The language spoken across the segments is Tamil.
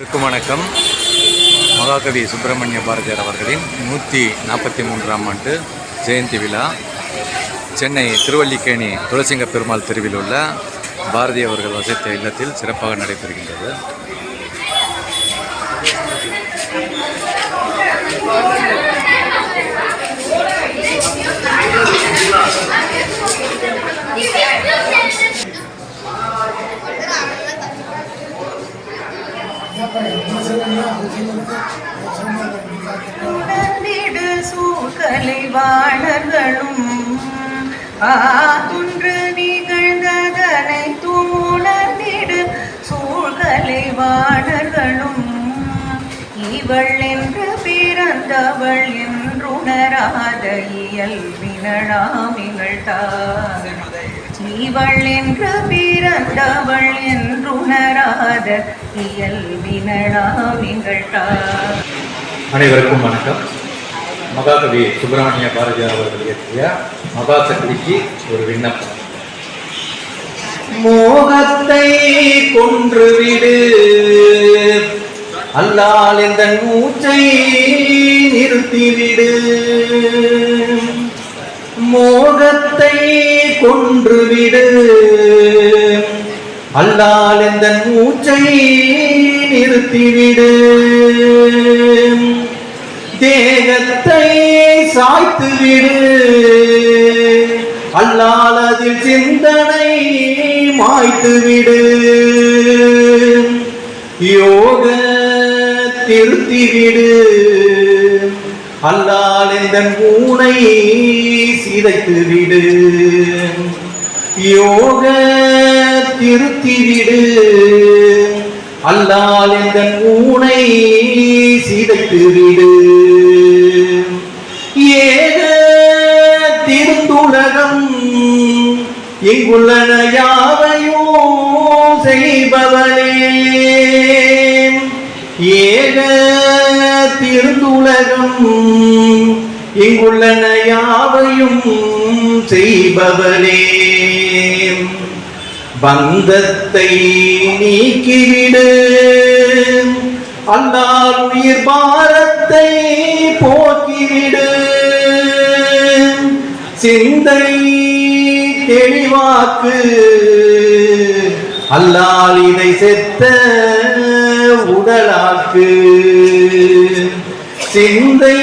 அனைவருக்கும் வணக்கம். மகாகவி சுப்பிரமணிய பாரதியார் அவர்களின் நூற்றி நாற்பத்தி மூன்றாம் ஆண்டு ஜெயந்தி விழா. சென்னை திருவல்லிக்கேணி துளசிங்க பெருமாள் தெருவில் உள்ள பாரதி அவர்கள் வசித்த இல்லத்தில் சிறப்பாக நடைபெறுகின்றது. உணர்ந்திடு சூழ்கலை வாணர்களும் ஆகுன்று நிகழ்ந்ததனை தூணர்ந்திடு சூழ்கலை வாழர்களும். இவள் என்று பிறந்தவள் என்றுணராத இயல்பினழாமிகள் தான் இவள் என்று பிறந்தவள் என்று தான் அனைவருக்கும் வணக்கம். மகாகவி சுப்பிரமணிய பாரதியார் அவர்கள் இயற்றிய மகாசக்திக்கு ஒரு விண்ணப்பம். மோகத்தை கொன்றுவிடு. அல்லால் இந்த மூச்சை நிறுத்திவிடு. மோகத்தை கொன்றுவிடு. அல்லால் எந்த மூச்சை நிறுத்திவிடு. தேகத்தை சாய்த்துவிடு. அல்லால் அதில் சிந்தனை மாய்த்துவிடு. யோக திருத்திவிடு அல்லால் இந்த ஊனை சிதைத்துவிடு. யோக திருத்திவிடு. அல்லால் இந்த ஊனை சிதைத்துவிடு ஏக திருந்துலகம் இங்குள்ளன யாவையோ செய்பவனே. ஏக திருந்துலகம் இங்குள்ளன யாவையும் செய்பவனே. பந்தத்தை நீக்கிவிடு. அல்லால் உயிர் பாரத்தை போக்கிவிடு. சிந்தை தெளிவாக்கு. அல்லால் இதை செத்த உடலாக்கு. சிந்தை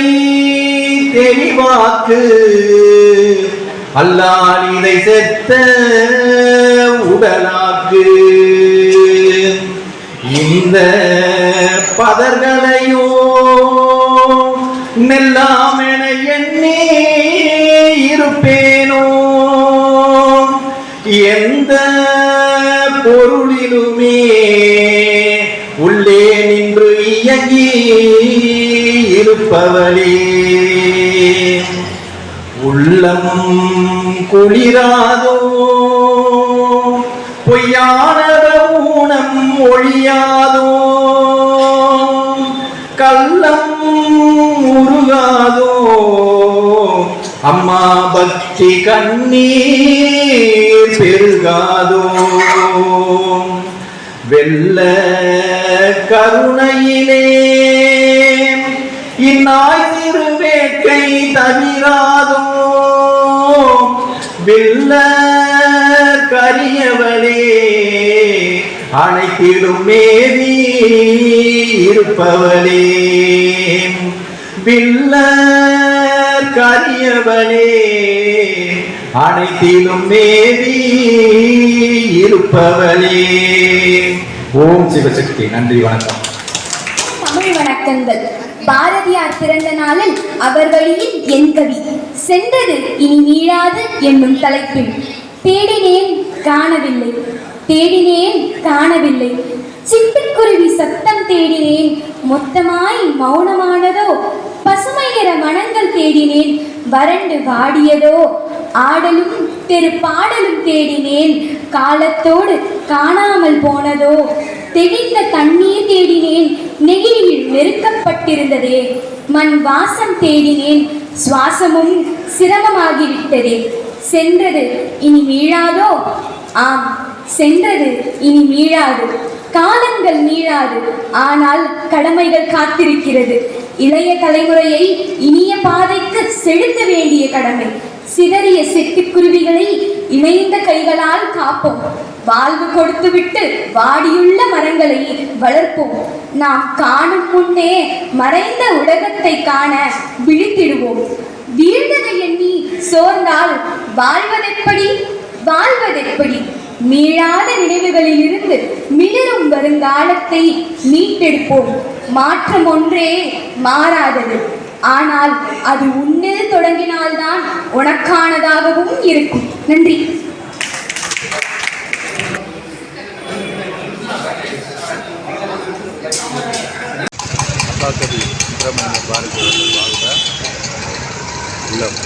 தெளிவாக்கு. அல்லால் இதை செத்த உடலாக்கு இந்த பதர்களையோ நெல்லாம் என எண்ணி இருப்பேனோ? எந்த பொருளிலுமே உள்ளே நின்று இயங்கி இருப்பவளே. உள்ளம் குளிராதோ? பொய்யானத ஊனம் ஒழியாதோ? கள்ளம் உருகாதோ? அம்மா பக்தி கண்ணீர் பெருகாதோ? வெல்ல கருணையிலே இந்நாயிரு வேட்கை தவிராதோ? வெள்ள கரியவளே அனைத்திலும் மேவி இருப்பவளே. வில்ல கரியவளே அனைத்திலும் மேவி இருப்பவளே. ஓம் சிவசக்தி. நன்றி வணக்கம். தமிழ் வணக்கங்கள். பாரதியார் பிறந்த நாளில் அவர் வழியில் என் கவி. சென்றது இனி மீளாது என்னும் தலைப்பில். தேடினேன் காணவில்லை. தேடினேன் காணவில்லை. சிட்டுக்குருவி சத்தம் தேடினேன். மொத்தமாய் மௌனமானதோ? பசுமை நிற மனங்கள் தேடினேன். வறண்டு வாடியதோ? ஆடலும் தெரு பாடலும் தேடினேன். காலத்தோடு காணாமல் போனதோ? தெளிந்த தண்ணீர் தேடினேன். நெகிழியில் நெருக்கப்பட்டிருந்ததே. மண் வாசம் தேடினேன். சுவாசமும் சிரமமாகிவிட்டதே. சென்றது இனி மீளாதோ? ஆம் சென்றது இனி மீளாது. காலங்கள் மீளாது ஆனால் கடமைகள் காத்திருக்கிறது. இளைய தலைமுறையை இனிய பாதைக்கு செலுத்த வேண்டிய கடமை. சிதறிய சிட்டுக்குருவிகளை இணைந்த கைகளால் காப்போம். வாழ்வு கொடுத்துவிட்டு வாடியுள்ள மரங்களை வளர்ப்போம். நாம் காணும் முன்னே மறைந்த உலகத்தை காண விழித்திடுவோம். வீழ்ந்ததை எண்ணி சோர்ந்தால் வாழ்வதெப்படி? வாழ்வதெப்படி? மீளாத நினைவுகளில் இருந்து மிளரும் வருங்காலத்தை மீட்டெடுப்போம். மாற்றம் ஒன்றே மாறாதது. ஆனால் அது உன்னில் தொடங்கினால்தான் உனக்கானதாகவும் இருக்கும். நன்றி. மகாகவி சுப்பிரமணிய பாரதியார் வாழ்ந்த இல்லம்